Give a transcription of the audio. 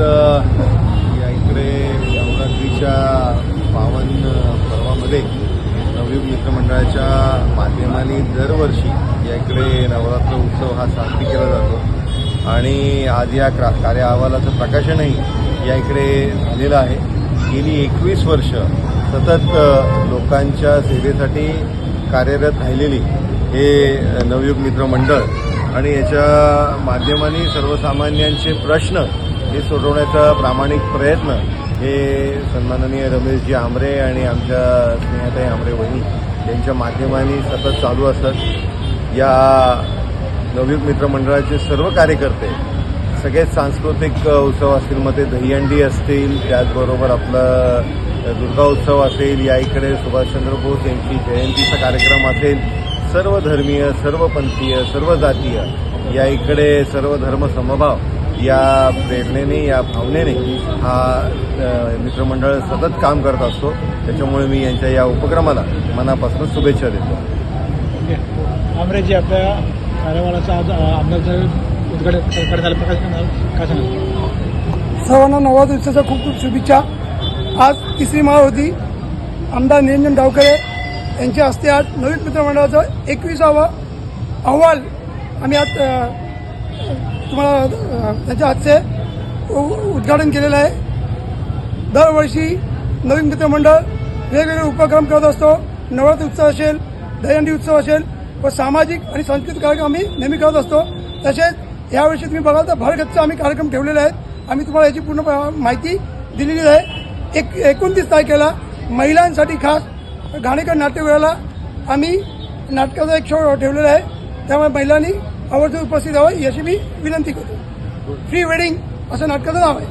या इकडे नवरात्रीच्या पावन पर्वामध्ये नवयुग मित्रमंडळाच्या माध्यमाने दरवर्षी या इकडे नवरात्र उत्सव हा साजरी केला जातो. आणि आज या क्रा कार्य अहवालाचं प्रकाशनही या इकडे झालेलं आहे. गेली एकवीस वर्ष सतत लोकांच्या सेवेसाठी कार्यरत राहिलेली हे नवयुग मित्र मंडळ आणि याच्या माध्यमाने सर्वसामान्यांचे प्रश्न हे सोडवण्याचा प्रामाणिक प्रयत्न हे सन्माननीय रमेशजी आमरे आणि आमच्या स्नेहाताई आमरे वहिनी यांच्या माध्यमाने सतत चालू असतात. या नवयुग मित्रमंडळाचे सर्व कार्यकर्ते सगळेच सांस्कृतिक उत्सव असतील मध्ये दहीहंडी असतील त्याचबरोबर आपलं दुर्गा उत्सव असेल या इकडे सुभाषचंद्र बोस यांची जयंतीचा कार्यक्रम असेल. सर्व धर्मीय सर्व पंथीय सर्व जातीय या इकडे सर्व धर्म समभाव या प्रेरणेने या भावनेने हा मित्रमंडळ सतत काम करत असतो. त्याच्यामुळे मी यांच्या या उपक्रमाला मनापासून शुभेच्छा देतो. आमरेजी आपल्या कार्यवालाचा आज आमदार उद्घाटन सरकार झालं प्रकाश करणार काय सांगा सर्वांना नवा दिवसाच्या खूप खूप शुभेच्छा. आज तिसरी माळ होती आमदार निरंजन डावकरे यांच्या हस्ते आज नवीन मित्रमंडळाचा एकविसावा अहवाल आम्ही आज तुम्हाला त्यांच्या त्याच्या हातचे उ- उद्घाटन केलेलं आहे. दरवर्षी नवीन मित्रमंडळ वेगवेगळे उपक्रम करत असतो. नवरात्र उत्सव असेल दहीहंडी उत्सव असेल व सामाजिक आणि सांस्कृतिक कार्यक्रम आम्ही नेहमी करत असतो. तसेच यावर्षी तुम्ही बघाल तर भरगतचा आम्ही कार्यक्रम ठेवलेले आहेत. आम्ही तुम्हाला याची पूर्ण माहिती दिलेली आहे. एक एकोणतीस तारखेला महिलांसाठी खास घाणेकर नाट्यगृहाला आम्ही नाटकाचा एक शो ठेवलेला आहे. त्यामुळे महिलांनी आवर्जून उपस्थित हवं याची मी विनंती करतो. फ्री वेडिंग असं नाटकाचं नाव आहे